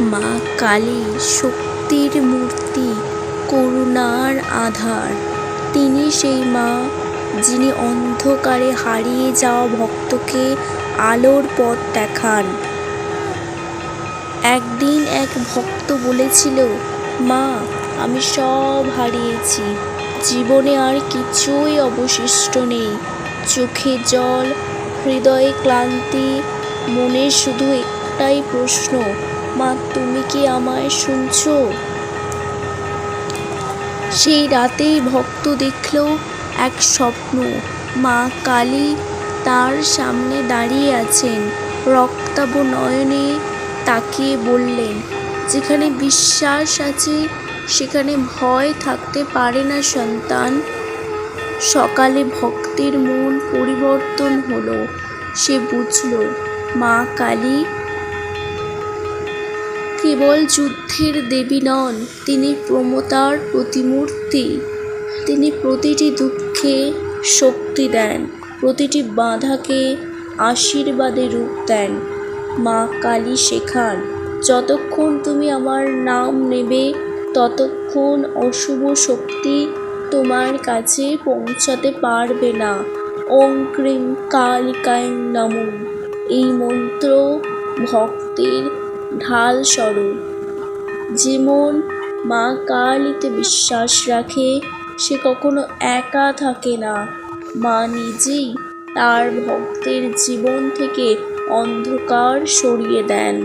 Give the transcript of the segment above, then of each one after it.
মা কালী শক্তির মূর্তি, করুণার আধার। তিনি সেই মা যিনি অন্ধকারে হারিয়ে যাওয়া ভক্তকে আলোর পথ দেখান। একদিন এক ভক্ত বলেছিল, মা, আমি সব হারিয়েছি। জীবনে আর কিছুই অবশিষ্ট নেই। চোখে জল, হৃদয়ে ক্লান্তি, মনে শুধু একটাই প্রশ্ন মা, তুমি কি আমায় শুনছ? সেই রাতেই ভক্ত দেখল এক স্বপ্ন। মা কালী তার সামনে দাঁড়িয়ে আছেন। রক্তাভ নয়নে তাকিয়ে বললেন, যেখানে বিশ্বাস আছে, সেখানে ভয় থাকতে পারে না সন্তান। সকালে ভক্তের মন পরিবর্তন হলো। সে বুঝল, মা কালী কেবল যুদ্ধের দেবী নন, তিনি প্রমতার প্রতিমূর্তি। তিনি প্রতিটি দুঃখে শক্তি দেন, প্রতিটি বাধাকে আশীর্বাদে রূপ দেন। মা কালী শেখান, যতক্ষণ তুমি আমার নাম নেবে, ততক্ষণ অশুভ শক্তি তোমার কাছে পৌঁছাতে পারবে না। ওং ক্রিম কালিকায় নমঃ। এই মন্ত্র ভক্তের ঢাল স্বরূপ যেমন মা কালীতে বিশ্বাস রাখে, সে কখনো একা থাকে না। মা নিজেই তার ভক্তের জীবন থেকে অন্ধকার সরিয়ে দেন।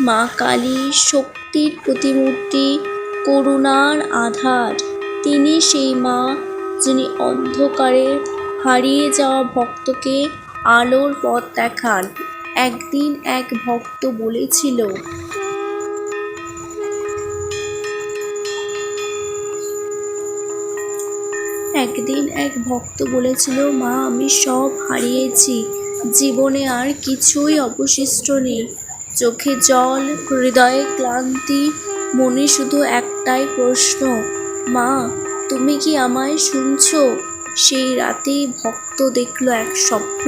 মা কালী শক্তির প্রতিমূর্তি, করুণার আধার। তিনি সেই মা যিনি অন্ধকারে হারিয়ে যাওয়া ভক্তকে আলোর পথ দেখান। একদিন এক ভক্ত বলেছিল, একদিন এক ভক্ত বলেছিল, মা, আমি সব হারিয়েছি। জীবনে আর কিছুই অবশিষ্ট নেই। চোখে জল, হৃদয়ে ক্লান্তি, মনে শুধু একটাই প্রশ্ন মা, তুমি কি আমায় শুনছো? সেই রাতেই ভক্ত দেখল এক স্বপ্ন।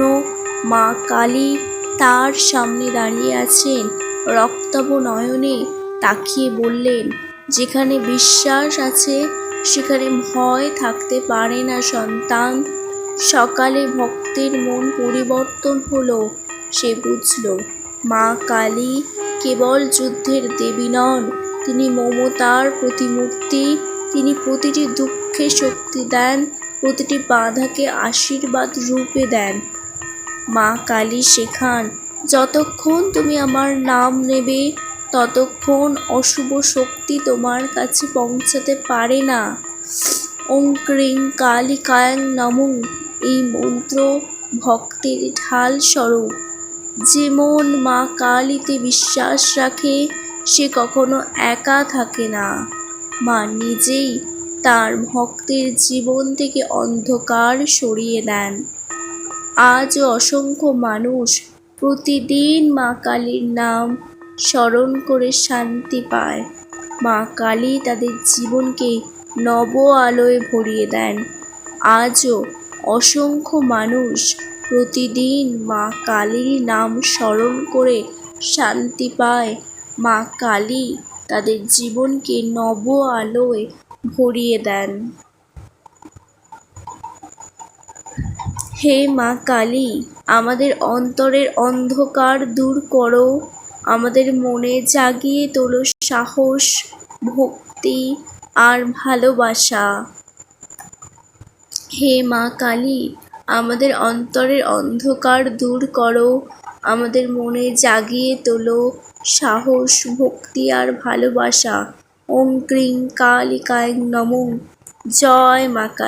মা কালী তার সামনে দাঁড়িয়ে আছেন রক্তাভ নয়নে তাকিয়ে বললেন, যেখানে বিশ্বাস আছে, সেখানে ভয় থাকতে পারে না সন্তান। সকালে ভক্তের মন পরিবর্তন হলো, সে বুঝল। মা কালী কেবল যুদ্ধের দেবী নন, তিনি মমতার প্রতিমূর্তি তিনি প্রতিটি দুঃখে শক্তি দেন, প্রতিটি বাধাকে আশীর্বাদ রূপে দেন। মা কালী শেখান, যতক্ষণ তুমি আমার নাম নেবে, ততক্ষণ অশুভ শক্তি তোমার কাছে পৌঁছাতে পারে না। ওং ক্রিং কালিকায়াং নমঃ। এই মন্ত্র ভক্তের ঢাল স্বরূপ। যেমন মা কালীতে বিশ্বাস রাখে, সে কখনো একা থাকে না। মা নিজেই তার ভক্তের জীবন থেকে অন্ধকার সরিয়ে দেন আজও অসংখ্য মানুষ প্রতিদিন মা কালীর নাম স্মরণ করে শান্তি পায়। মা কালী তাদের জীবনকে নব আলোয় ভরিয়ে দেন। আজও অসংখ্য মানুষ প্রতিদিন মা কালীর নাম স্মরণ করে শান্তি পায়। মা কালী তাদের জীবনকে নব আলোয় ভরিয়ে দেন। হে মা কালী, আমাদের অন্তরের অন্ধকার দূর করো। আমাদের মনে জাগিয়ে তোলো সাহস, ভক্তি আর ভালোবাসা। হে মা কালী, আমাদের অন্তরের অন্ধকার দূর করো। আমাদের মনে জাগিয়ে তোলো সাহস ভক্তি আর ভালোবাসা। ওম ক্রিং কালিকায় নমঃ। জয় মা